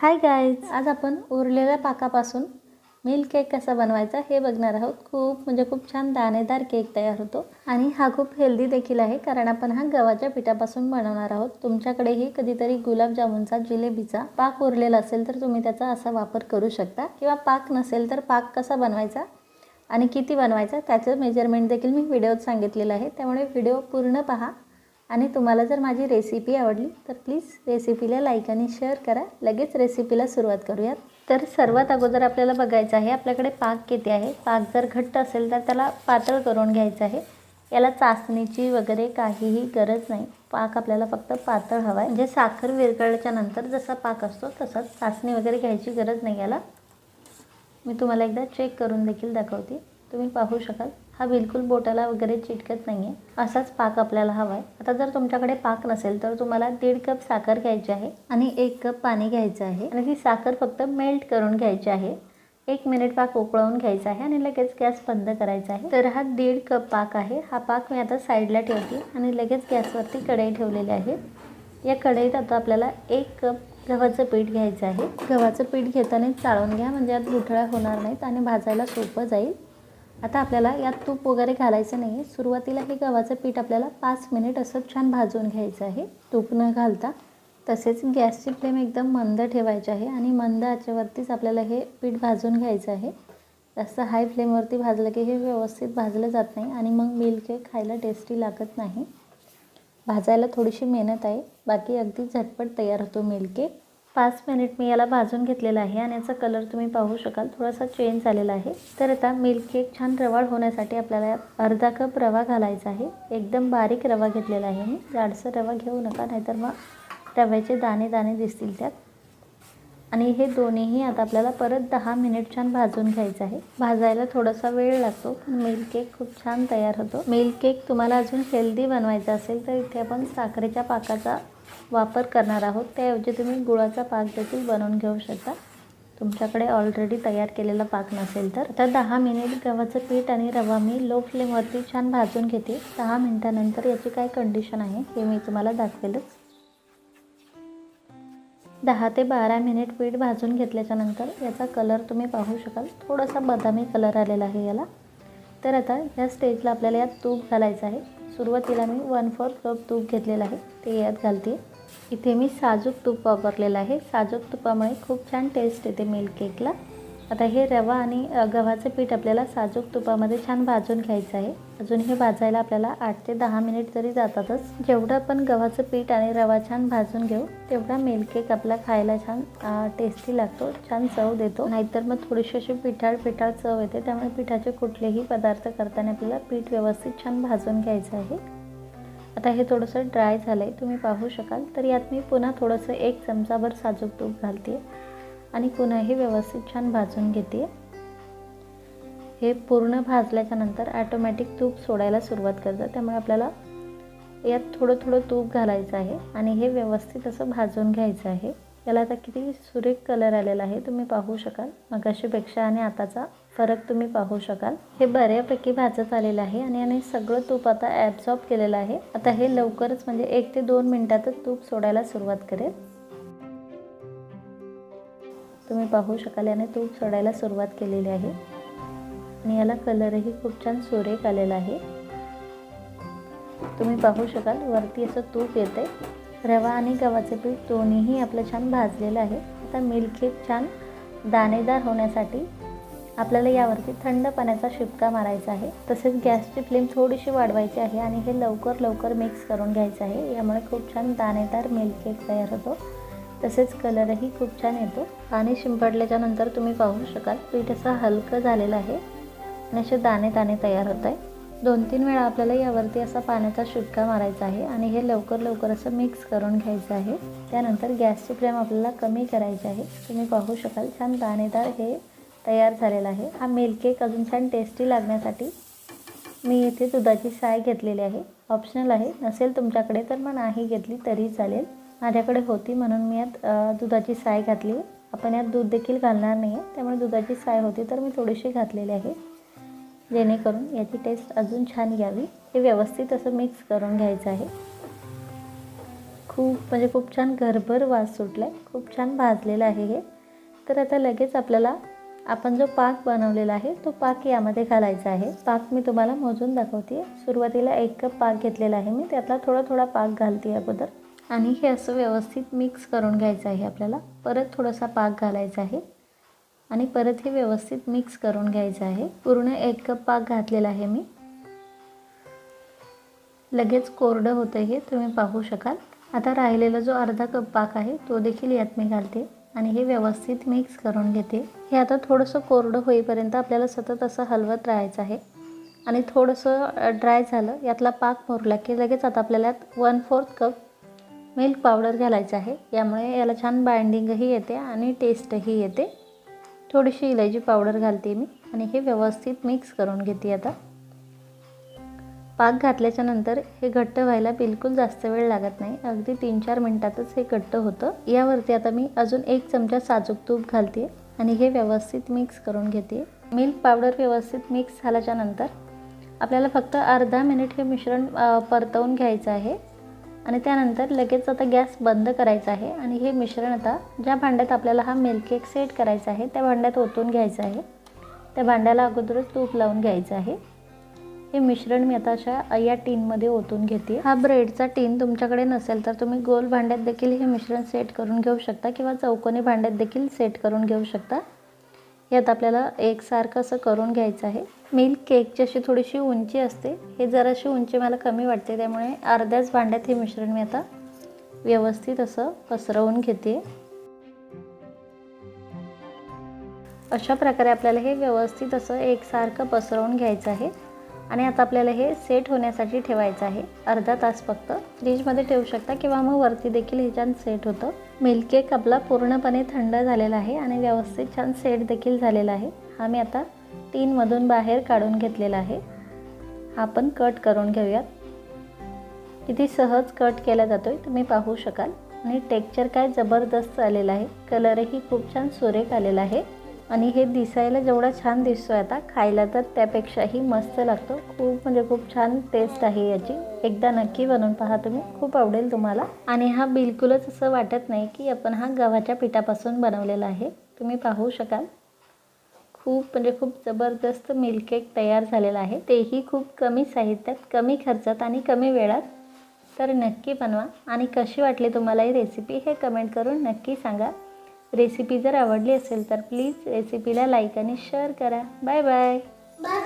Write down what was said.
Hi guys आज आपण उरलेल्या पाकापासून मिल्क केक कसा बनवायचा हे बघणार आहोत. खूप म्हणजे खूप छान दाणेदार केक तयार होतो. आणि हा खूप हेल्दी देखील आहे कारण आपण हा गव्हाच्या पिठापासून बनवणार आहोत. तुमच्याकडेही कधीतरी गुलाबजामुनचा जिलेबीचा पाक उरलेला असेल तर तुम्ही त्याचा असा वापर करू शकता. किंवा पाक नसेल तर पाक कसा बनवायचा आणि किती बनवायचा त्याचं मेजरमेंट देखील मी व्हिडिओत सांगितलेलं आहे. त्यामुळे व्हिडिओ पूर्ण पहा. आणि तुम्हाला जर माझी रेसिपी आवडली तर प्लीज रेसिपीला लाईक आणि शेअर करा. लगेच रेसिपीला सुरुवात करूयात. तर सर्वात अगोदर आपल्याला बघायचं आहे आपल्याकडे पाक किती आहे? पाक जर घट्ट असेल तर त्याला पातळ करून घ्यायचं आहे. याला चाचणीची वगैरे काहीही गरज नाही. पाक आपल्याला फक्त पातळ हवा आहे. म्हणजे साखर विरघळल्याच्या नंतर जसा पाक असतो तसाच चाचणी वगैरे घ्यायची गरज नाही याला. मी तुम्हाला एकदा चेक करून देखील दाखवते. तुम्ही पाहू शकाल. हा बिलकुल बोटाला वगैरे चिटकत नाही आहे असाच पाक आपल्याला हवा आहे आता जर तुमच्याकडे पाक नसेल तर तुम्हाला दीड कप साखर घ्यायची आहे आणि एक कप पाणी घ्यायचं आहे. आणि ती साखर फक्त मेल्ट करून घ्यायची आहे. एक मिनिट पाक उकळवून घ्यायचा आहे आणि लगेच गॅस बंद करायचा आहे. तर हा दीड कप पाक आहे. हा पाक मी आता साईडला ठेवते आणि लगेच गॅसवरती कढई ठेवलेली आहे. या कढईत आता आपल्याला एक कप गव्हाचं पीठ घ्यायचं आहे. गव्हाचं पीठ घेताना चाळून घ्या म्हणजे आत गुठळ्या होणार नाहीत आणि भाजायला सोपं जाईल. आता आपल्याला यात तूप वगैरे घालायचं नाही आहे सुरुवातीला हे गव्हाचं पीठ आपल्याला पाच मिनिट असं छान भाजून घ्यायचं आहे. तूप न घालता तसेच गॅसची फ्लेम एकदम मंद ठेवायची आहे आणि मंद आचेवरतीच आपल्याला हे पीठ भाजून घ्यायचं आहे. जास्त हाय फ्लेमवरती भाजलं की हे व्यवस्थित भाजलं जात नाही आणि मग मिल्क केक खायला टेस्टी लागत नाही. भाजायला थोडीशी मेहनत आहे. बाकी अगदी झटपट तयार होतो मिल्क केक पाच मिनिट मी याला भाजून घेतलेला आहे आणि याचा कलर तुम्ही पाहू शकाल. थोडासा चेंज झालेला आहे. तर आता मिल्क केक छान रवाळ होण्यासाठी आपल्याला अर्धा कप रवा घालायचा आहे. एकदम बारीक रवा घेतलेला आहे मी. जाडसर रवा घेऊ नका नाहीतर मग रव्याचे दाणे दाणे दिसतील त्यात. आणि हे दोन्हीही आता आपल्याला परत दहा मिनिट छान भाजून घ्यायचं आहे. भाजायला थोडासा वेळ लागतो पण मिल्क केक खूप छान तयार होतो. मिल्क केक तुम्हाला अजून हेल्दी बनवायचा असेल तर इथे आपण साखरेच्या पाकाचा वापर करणार आहोत. त्याऐवजी तुम्ही गुळाचा पाक देखील बनवून घेऊ शकता. तुमच्याकडे ऑलरेडी तयार केलेला पाक नसेल तर. आता दहा मिनिट गव्हाचं पीठ आणि रवा मी लो फ्लेमवरती छान भाजून घेते. दहा मिनटानंतर याची काय कंडिशन आहे हे मी तुम्हाला दाखवेलच. दहा ते बारा मिनिट पीठ भाजून घेतल्याच्या नंतर याचा कलर तुम्ही पाहू शकाल. थोडासा बदामी कलर आलेला आहे याला. तर आता ह्या स्टेजला आपल्याला यात तूप घालायचं आहे. सुरुवातीला मी वन फोर कप तूप घेतलेलं आहे. ते यात घालते. इथे मी साजूक तूप वापरलेलं आहे. साजूक तुपामुळे खूप छान टेस्ट येते मिल्क केकला आता हे रवा आणि गव्हाचं पीठ आपल्याला साजूक तुपामध्ये छान भाजून घ्यायचं आहे. अजून हे भाजायला आपल्याला आठ ते दहा मिनिट तरी जातातच. जेवढं आपण गव्हाचं पीठ आणि रवा छान भाजून घेऊ तेवढा मिल्क केक आपला खायला छान टेस्टी लागतो छान चव देतो. नाहीतर मग थोडीशी अशी पिठाळ पिठाळ चव येते. त्यामुळे पिठाचे कुठलेही पदार्थ करताना आपल्याला पीठ व्यवस्थित छान भाजून घ्यायचं आहे. आता हे थोडंसं ड्राय झालं आहे तुम्ही पाहू शकाल. तर यात मी पुन्हा थोडंसं एक चमचाभर साजूक तूप घालते आणि पुन्हाही व्यवस्थित छान भाजून घेते. हे पूर्ण भाजल्याच्या नंतर ॲटोमॅटिक तूप सोडायला सुरुवात करतं त्यामुळे आपल्याला यात थोडं थोडं तूप घालायचं आहे आणि हे व्यवस्थित असं भाजून घ्यायचं आहे. याला आता किती सुरेख कलर आलेला आहे तुम्ही पाहू शकाल. मगाशीपेक्षा आणि आताचा फरक तुम्ही पाहू शकाल. हे बऱ्यापैकी भाजत आलेलं आहे आणि याने सगळं तूप आता ॲब्झॉर्ब केलेलं आहे. आता हे लवकरच म्हणजे एक ते दोन मिनटातच तूप सोडायला सुरुवात करेल. तुम्ही पाहू शकाल याने तूप सोडायला सुरुवात केलेली आहे. आणि याला कलरही खूप छान सुरेख आलेला आहे. तुम्ही पाहू शकाल वरती असं तूप येते रवा आणि गव्हाचे पीठ दोन्हीही आपलं छान भाजलेलं आहे. आता मिल्क केक छान दाणेदार होण्यासाठी आपल्याला यावरती थंड पाण्याचा शिपका मारायचा आहे. तसेच गॅसची फ्लेम थोडीशी वाढवायची आहे आणि हे लवकर लवकर मिक्स करून घ्यायचं आहे. यामुळे खूप छान दाणेदार मिल्क केक तयार होतो. तसेच कलरही खूप छान येतो. पाणी शिंपडल्याच्या नंतर तुम्ही पाहू शकाल पीठ असं हलकं झालेलं आहे आणि असे दाणे दाणे तयार होत आहे. दोन तीन वेळा आपल्याला यावरती असा पाण्याचा शिटका मारायचा आहे आणि हे लवकर लवकर असं मिक्स करून घ्यायचं आहे. त्यानंतर गॅसची फ्लेम आपल्याला कमी करायची आहे. तुम्ही पाहू शकाल छान दाणेदार हे तयार झालेला आहे. हा मिल्क केक अजून छान टेस्टी लागण्यासाठी मी इथे दुधाची साय घेतलेली आहे. ऑप्शनल आहे. नसेल तुमच्याकडे तर मग नाही घेतली तरी चालेल. माझ्याकडे होती म्हणून मी यात दुधाची साय घातली. आपण यात दूध देखील घालणार नाही आहे त्यामुळे दुधाची साय होती तर मी थोडीशी घातलेली आहे. जेणेकरून याची टेस्ट अजून छान यावी. हे व्यवस्थित असं मिक्स करून घ्यायचं आहे. खूप म्हणजे खूप छान घरभर वास सुटला आहे खूप छान भाजलेलं आहे हे. तर आता लगेच आपल्याला आपण जो पाक बनवलेला आहे तो पाक यामध्ये घालायचा आहे. पाक मी तुम्हाला मोजून दाखवते सुरुवातीला एक कप पाक घेतलेला आहे मी. त्यातला थोडा थोडा पाक घालते अगोदर. आणि हे असं व्यवस्थित मिक्स करून घ्यायचं आहे आपल्याला. परत थोडासा पाक घालायचा आहे. आणि परत हे व्यवस्थित मिक्स करून घ्यायचं आहे. पूर्ण एक कप पाक घातलेला आहे मी. लगेच कोरडं होतं हे तुम्ही पाहू शकाल. आता राहिलेला जो अर्धा कप पाक आहे तो देखील यात मी घालते. आणि हे व्यवस्थित मिक्स करून घेते. हे आता थोडंसं कोरडं होईपर्यंत आपल्याला सतत असं हलवत राहायचं आहे. आणि थोडंसं ड्राय झालं यातला पाक मोरला की लगेच आता आपल्याला one fourth cup milk powder घालायचं आहे. यामुळे याला छान बाइंडिंगही येते आणि टेस्टही येते. थोडीशी इलायची पावडर घालते मी आणि हे व्यवस्थित मिक्स करून घेते आता. पाक घातल्याच्या नंतर हे घट्ट व्हायला बिलकुल जास्त वेळ लागत नाही. अगदी तीन चार मिनटातच हे घट्ट होतं. यावरती आता मी अजून एक चमचा साजूक तूप घालते आणि हे व्यवस्थित मिक्स करून घेते. मिल्क पावडर व्यवस्थित मिक्स झाल्याच्यानंतर आपल्याला फक्त अर्धा मिनिट हे मिश्रण परतवून घ्यायचं आहे. आणि त्यानंतर लगेच आता गॅस बंद करायचा आहे आणि हे मिश्रण आता ज्या भांड्यात आपल्याला हा मिल्क केक सेट करायचा आहे त्या भांड्यात ओतून घ्यायचं आहे. त्या भांड्याला अगोदरच तूप लावून घ्यायचं आहे. हे मिश्रण मी आता अशा या टीनमध्ये ओतून घेते. हा ब्रेडचा टीन तुमच्याकडे नसेल तर तुम्ही गोल भांड्यात देखील हे मिश्रण सेट करून घेऊ शकता किंवा चौकोनी भांड्यात देखील सेट करून घेऊ शकता. यात आपल्याला एकसारखं असं करून घ्यायचं आहे. मिल्क केकची अशी थोडीशी उंची असते. हे जराशी उंची मला कमी वाटते त्यामुळे अर्ध्याच भांड्यात हे मिश्रण मी आता व्यवस्थित असं पसरवून घेते. अशा प्रकारे आपल्याला हे व्यवस्थित असं एकसारखं पसरवून घ्यायचं आहे. आणि आता आपल्याला हे सेट होण्यासाठी ठेवायचं आहे. अर्धा तास फक्त. फ्रीजमध्ये ठेवू शकता किंवा मग वरती देखील हे छान सेट होतं. मिल्क केक आपला पूर्णपणे थंड झालेला आहे आणि व्यवस्थित छान सेट देखील झालेला आहे. हा मी आता टीनमधून बाहेर काढून घेतलेला आहे. हा आपण कट करून घेऊयात. किती सहज कट केला जातोय तुम्ही पाहू शकाल. आणि टेक्चर काय जबरदस्त आलेलं आहे. कलरही खूप छान सुरेख आलेला आहे. आणि हे दिसायला जेवढा छान दिसतोय आता खायला तर त्यापेक्षाही मस्त लागतो. खूप म्हणजे खूप छान टेस्ट आहे याची. एकदा नक्की बनवून पहा तुम्ही. खूप आवडेल तुम्हाला. आणि हा बिलकुलच असं वाटत नाही की आपण हा गव्हाच्या पिठापासून बनवलेला आहे. तुम्ही पाहू शकाल. खूप म्हणजे खूप जबरदस्त मिल्क केक तयार झालेला आहे. तेही खूप कमी साहित्यात कमी खर्चात आणि कमी वेळात. तर नक्की बनवा. आणि कशी वाटली तुम्हाला ही रेसिपी हे कमेंट करून नक्की सांगा. रेसिपी जर आवडली असेल तर प्लीज रेसिपीला लाईक आणि शेअर करा. Bye bye bye